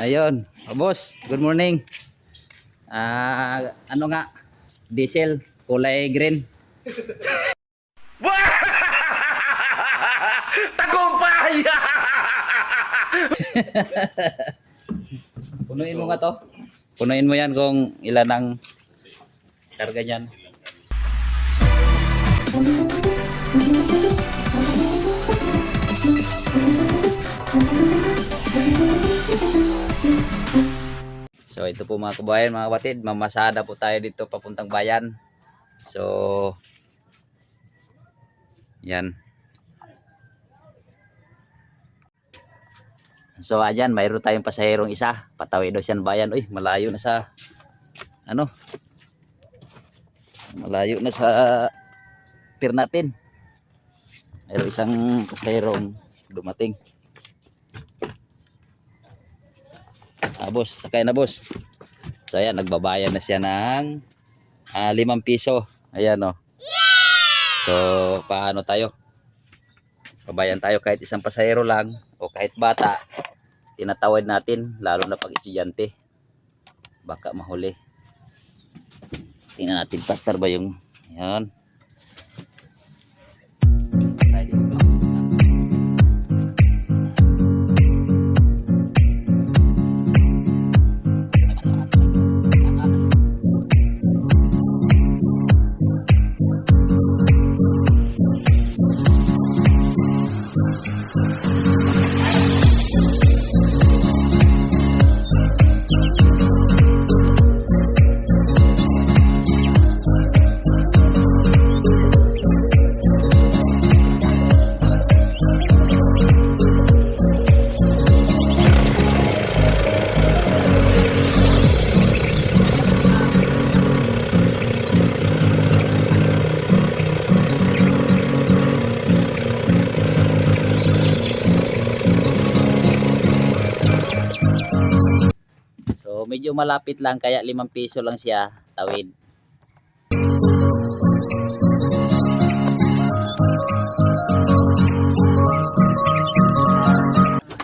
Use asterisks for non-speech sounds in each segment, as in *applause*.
Ayun, oh, boss, good morning. Ah, ano nga? Diesel, kulay green. *laughs* Tagumpay! *laughs* Punuin mo nga to. Punuin mo yan kung ilan ang karga niyan. So ito po mga kabayan, mga kapatid, mamasada po tayo dito papuntang bayan. So yan. So ayan, mayroon tayong pasaherong isa. Patawid daw siya ng bayan. Uy, malayo na sa ano? Malayo na sa pier natin. Mayroon isang pasaherong dumating. Ah, boss, sakay na boss. So ayan, nagbabayad na siya ng ah, limang piso. Ayan oh. So, paano tayo? Babayan tayo kahit isang pasahero lang o kahit bata. Tinatawad natin, lalo na pag estudyante. Baka mahuli. Tingnan natin, pastor ba yung... Yan. Malapit lang kaya limang piso lang siya tawid.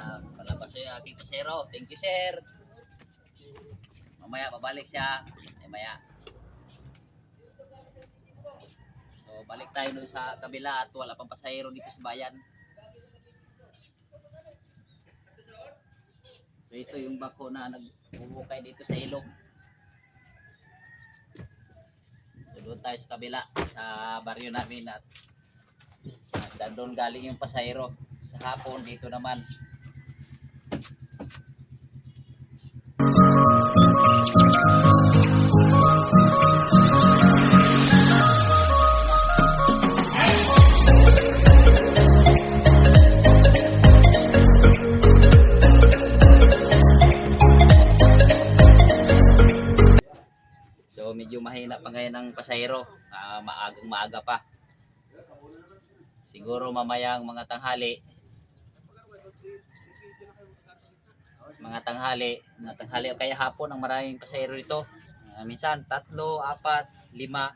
Ah, palabas yung aking pasero. Thank you, sir. Mamaya babalik siya. Ay, maya. So, balik tayo dun sa kabila at wala pang pasahero dito sa bayan. So, ito yung bako na nagbubukay dito sa ilog. So, doon tayo sa kabila sa baryo namin at at doon galing yung pasahero. Sa hapon dito naman. So pasahero. Ah, maagang maaga pa. Siguro mamayang mga tanghali. Mga tanghali, mga tanghali o kaya hapon ang maraming pasahero dito. Ah, minsan tatlo, apat, lima.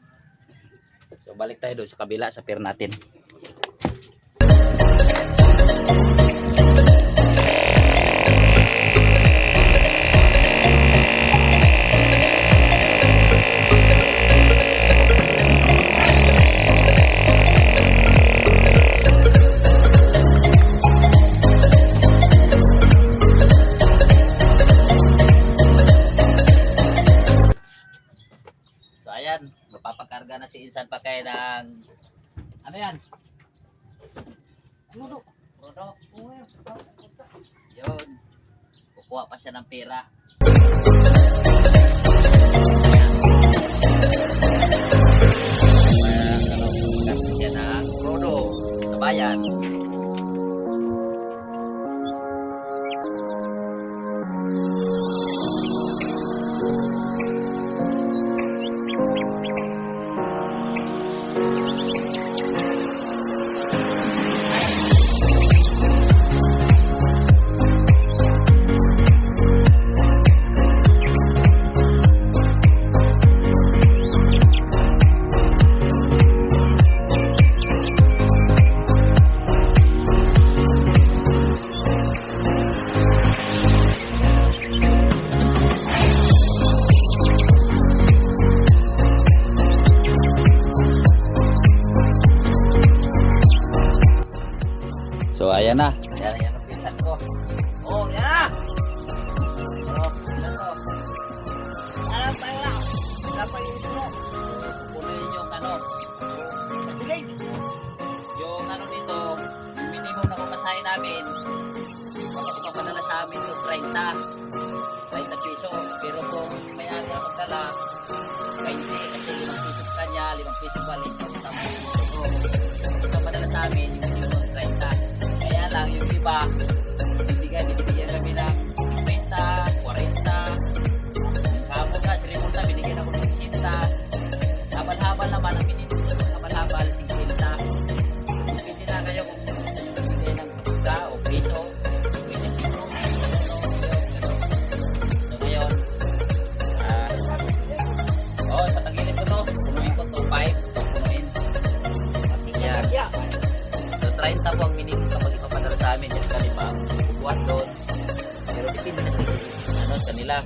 So balik tayo doon sa kabila sa pier natin. Ayan na. Ayan, ayan ang pinsan ko. Oh, yan na! Alam pa nga. Wala pa yung ito. Punuin yung ano, Madilig. yung ano dito, yung minimum na kumasahe namin, ipapadala sa amin yung 30, 30 piso. Pero kung may ari ang magdala, 20 kasi 5 piso kanya, 5 piso balik. Kung ipapadala sa amin, lang, Depende na sa ano, kanila.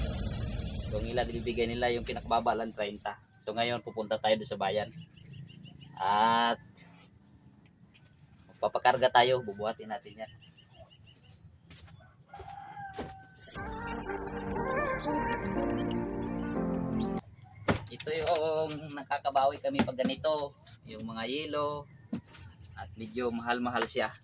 Kung ila bibigay nila yung pinakababalan 30. So ngayon pupunta tayo doon sa bayan. At papakarga tayo, bubuhatin natin yan. Ito yung nakakabawi kami pag ganito, yung mga yelo at medyo mahal-mahal siya.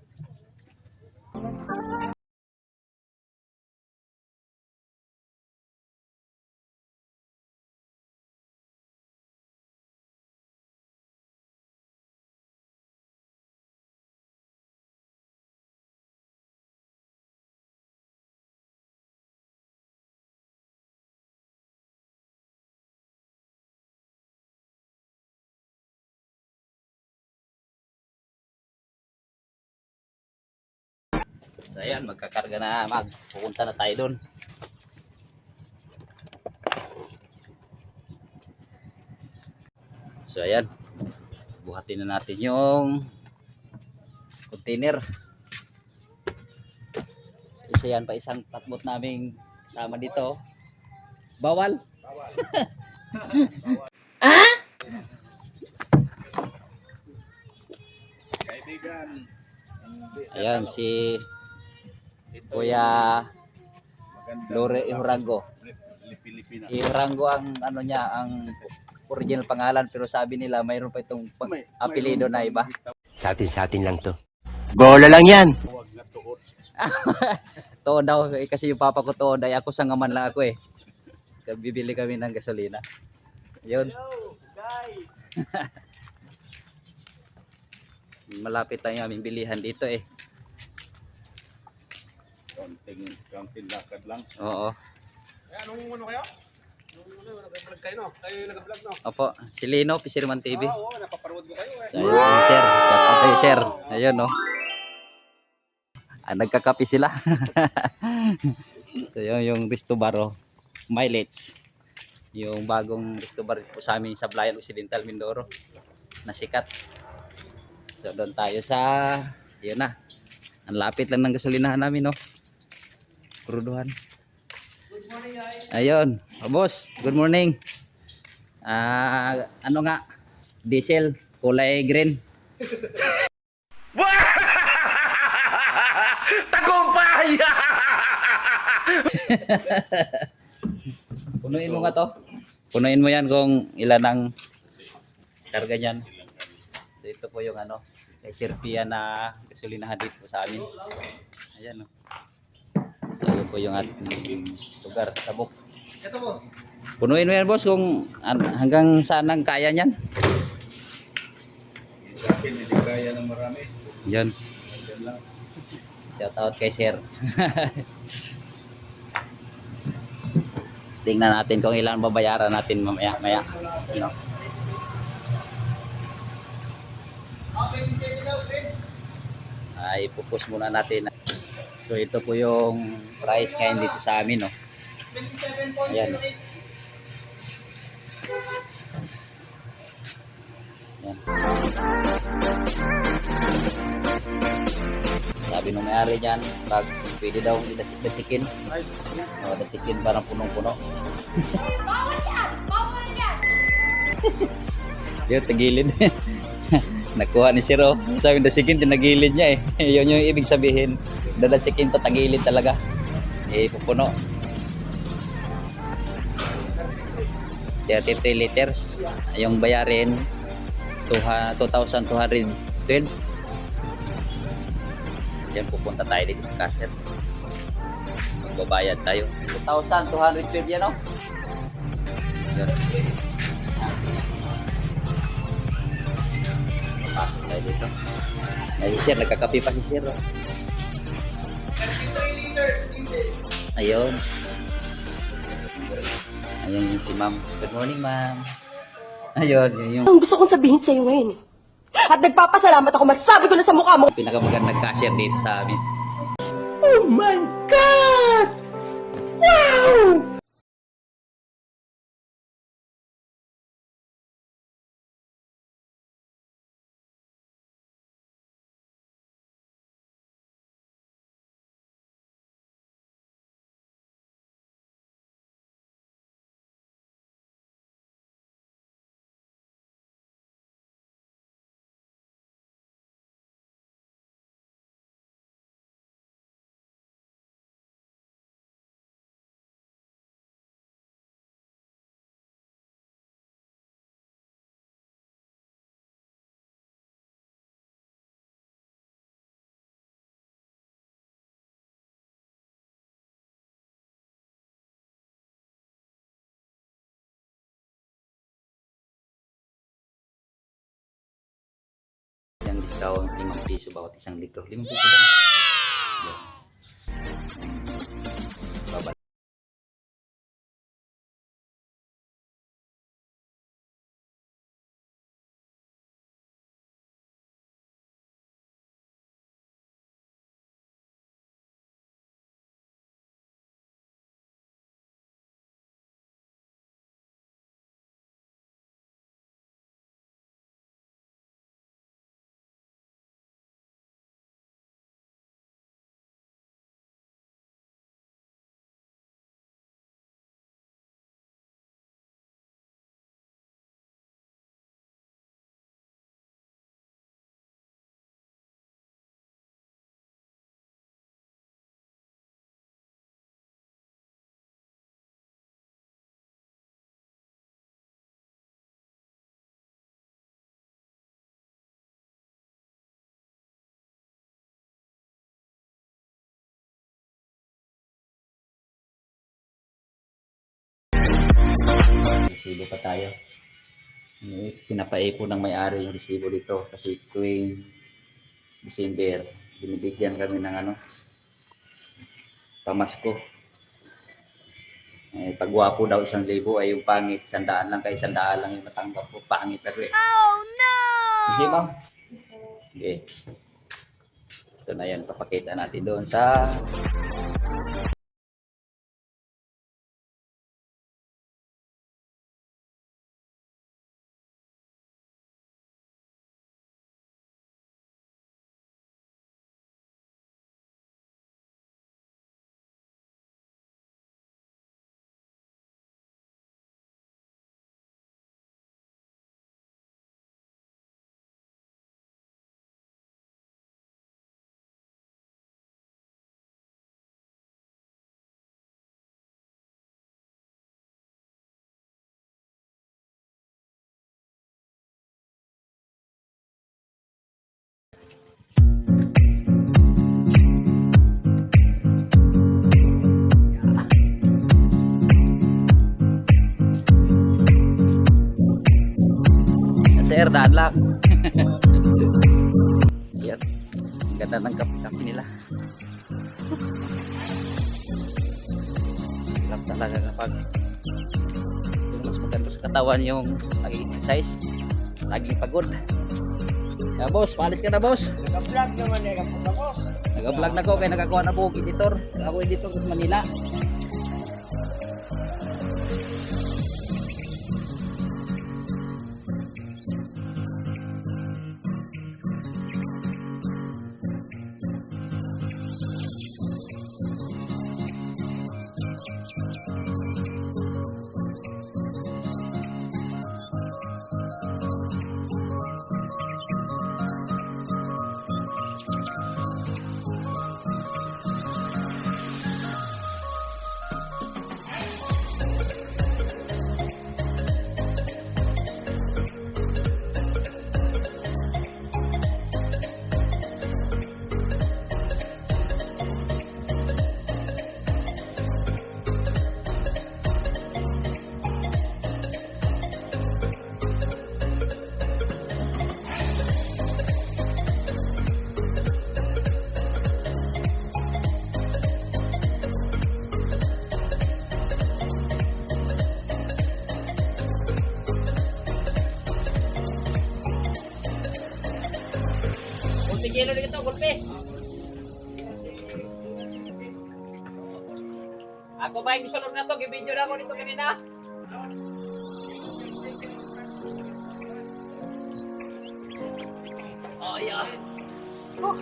So ayan, magkakarga na mag. Pupunta na tayo doon. So ayan. Buhatin na natin yung container. So, isa yan pa isang patbot naming kasama dito. Bawal. Kaibigan. *laughs* Ayan si Kuya. Lore Ihurango. Pilipina. Ihurango ang ano niya, ang original pangalan pero sabi nila mayroon pa itong pang- apelido na iba. Sa atin sa atin lang to. Bola lang yan. Huwag na tuot. *laughs* Too daw eh, kasi yung papa ko too ay ako sangaman lang ako eh. Bibili kami ng gasolina. Yun. Hello, guys. *laughs* Malapit yung aming bilihan dito eh. Konting, konting lakad lang. Oo. Eh, anong ano kayo? Anong ano, nag-vlog kayo, no? Kayo yung nag-vlog, no? Opo, si Lino, Pisirman TV. Ah, oo, napaparood ko kayo, eh. So, ayun, sir. Shout out sir. Ayun, no. Ah, nagkakapi sila. *laughs* so, yun yung Risto Baro. Mileage. Yung bagong Risto Bar po sa amin sa Blayan Occidental, Mindoro. Na sikat. So, doon tayo sa, yun na. Ang lapit lang ng gasolinahan namin, no. Kruduhan. Ayun. Oh, boss, good morning. Ah, ano nga? Diesel, kulay green. *laughs* Tagumpay! *laughs* Punuin mo nga to. Punuin mo yan kung ilan ang karga niyan. So ito po yung ano, Pia na gasolinahan dito sa amin. Ayan o. So yun po yung ating lugar, tabok. Ito, boss. Punuin mo yan boss kung an- hanggang saan ang kaya niyan. Sa akin, hindi kaya ng marami. Yan. Yan lang. Shout out kay Sir. *laughs* Tingnan natin kung ilan babayaran natin mamaya. Maya. Ano? Ay, pupus muna natin. So ito po yung price ngayon dito sa amin, no. Ayan. Ayan. Sabi nung may-ari dyan, pag pwede daw idasik-dasikin. O, dasikin parang punong-puno. Bawal yan! Bawal yan! Yun, tagilid. *laughs* Nakuha ni Siro. Sabi second, tinagilid niya eh. *laughs* Yun yung ibig sabihin. Dala second to tagilid talaga. Eh, pupuno. 33 liters. Yung bayarin, 2,212. Yan, pupunta tayo dito sa cashier. Magbabayad tayo. 2,212 yan, oh. Yan. Pasok tayo dito. Ay, si Sir, nagkakape pa si Sir. oh. Ayun. Ayun yung si ma'am. Good morning, ma'am. Ayun, yun yung Ang gusto kong sabihin sa'yo ngayon eh. At nagpapasalamat ako, masasabi ko na sa mukha mo. pinakamagandang cashier dito sa amin. Isang discount, 5 piso bawat isang litro. 5 piso ba? Yan. Resibo pa tayo. Ano, Pinapaipon ng may-ari yung resibo dito kasi tuwing December, binibigyan kami ng ano, pamasko. Eh, pagwapo daw isang libo ay yung pangit, sandaan lang kay sandaan lang yung natanggap ko. Pangit na eh. Oh no! Kasi ma'am? Okay. Ito na yan, papakita natin doon sa Sir, daan lang. Yan. Ang ganda ng kape-kape nila. Alam talaga kapag yung mas maganda sa katawan yung nag-exercise. Laging pagod. Ya, boss, palis ka na, boss. Naka-vlog naman eh, ako. Nag-vlog na ko kaya nakakuha na po editor. Ako editor sa Manila. Yung gisulod na to? Gibidyo na ako dito kanina. Oh, yeah. Oh.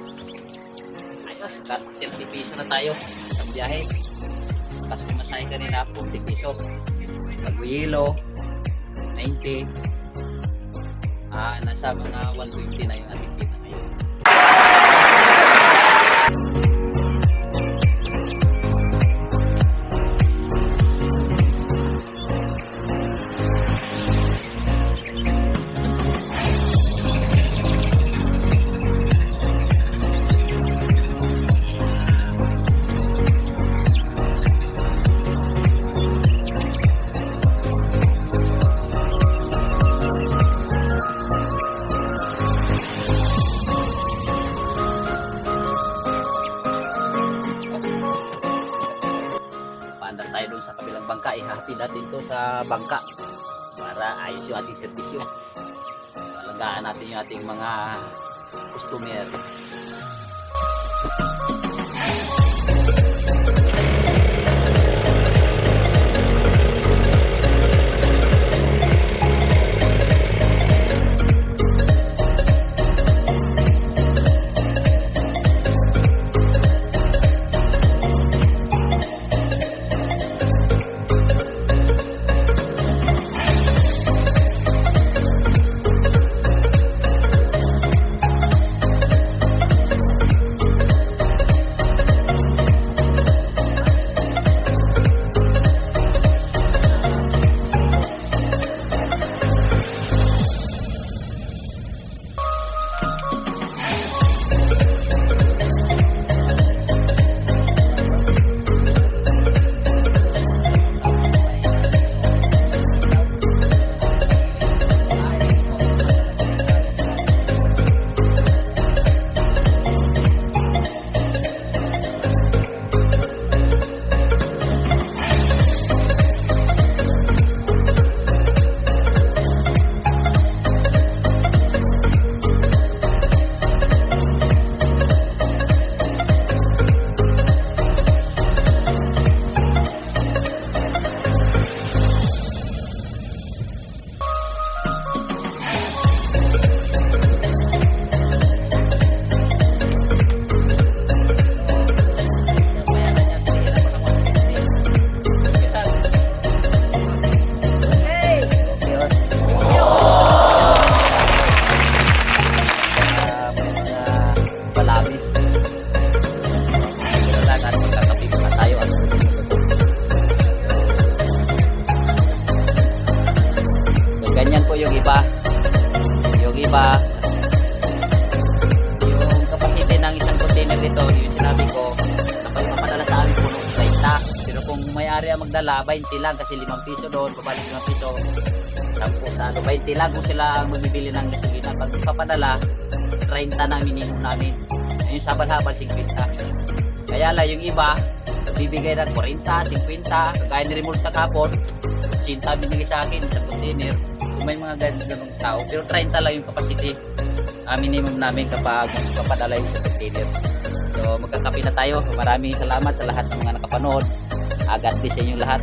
Ayos, 30 piso na tayo sa biyahe. Tapos pumasahe kanina, 40 piso. Pag-yelo, 90. Ah, nasa mga 120 na yung ating sa bangka para ayos yung ating servisyo. Alagaan natin yung ating mga customer. Kasi 5 piso doon, babalik 5 piso. Tapos sa ano, 20 lang kung sila ang magbibili ng gasolina. Pag ipapadala, 30 na minimum namin. Yung sabal-habal, 50. Kaya lang yung iba, nagbibigay ng 40, 50, kagaya ni Remulta kapon, 80 binigay sa akin sa container. So may mga ganung tao. Pero 30 lang yung capacity ah, minimum namin kapag papadala yung sa container. So magkakapi na tayo. Maraming salamat sa lahat ng mga nakapanood. Ah, God bless sa inyong lahat.